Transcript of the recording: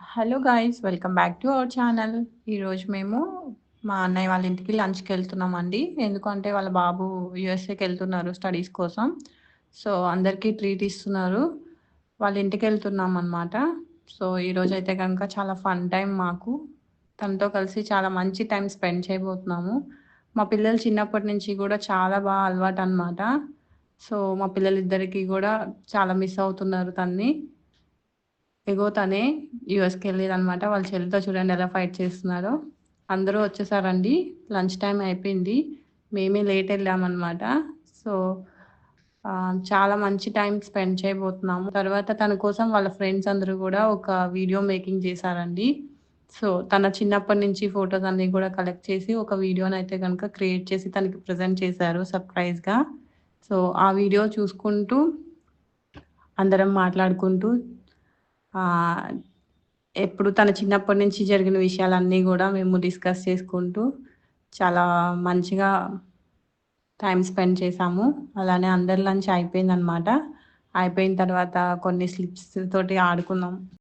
Hello guys welcome back to our channel ఈరోజు మేము మా అన్నయ్య వాళ్ళ ఇంటికి లంచ్కి వెళ్తున్నామండి. ఎందుకంటే వాళ్ళ బాబు యుఎస్ఏకి వెళ్తున్నారు స్టడీస్ కోసం. సో అందరికీ ట్రీట్ ఇస్తున్నారు. వాళ్ళ ఇంటికి వెళ్తున్నాం అనమాట సో ఈరోజు అయితే కనుక చాలా ఫన్ టైం మాకు. తనతో కలిసి చాలా మంచి టైం స్పెండ్ చేయబోతున్నాము. మా పిల్లలు చిన్నప్పటి నుంచి కూడా చాలా బాగా అలవాటు అనమాట సో మా పిల్లలిద్దరికీ కూడా చాలా మిస్ అవుతున్నారు తన్ని. ఎగో తనే యుఎస్కి వెళ్ళేది అనమాట వాళ్ళ చెల్లితో చూడండి ఎలా ఫైట్ చేస్తున్నారో. అందరూ వచ్చేసారండి. లంచ్ టైం అయిపోయింది. మేమే లేట్ వెళ్ళామన్నమాట. సో చాలా మంచి టైం స్పెండ్ చేయబోతున్నాము. తర్వాత తన కోసం వాళ్ళ ఫ్రెండ్స్ అందరూ కూడా ఒక వీడియో మేకింగ్ చేశారండి. సో తన చిన్నప్పటి నుంచి ఫొటోస్ అన్ని కూడా కలెక్ట్ చేసి ఒక వీడియోని అయితే కనుక క్రియేట్ చేసి తనకి ప్రజెంట్ చేశారు సర్ప్రైజ్గా. సో ఆ వీడియో చూసుకుంటూ అందరం మాట్లాడుకుంటూ ఎప్పుడు తన చిన్నప్పటి నుంచి జరిగిన విషయాలన్నీ కూడా మేము డిస్కస్ చేసుకుంటూ చాలా మంచిగా టైం స్పెండ్ చేసాము అలానే అందరి లంచ్ అయిపోయిందనమాట అయిపోయిన తర్వాత కొన్ని స్లిప్స్ తోటి ఆడుకున్నాం.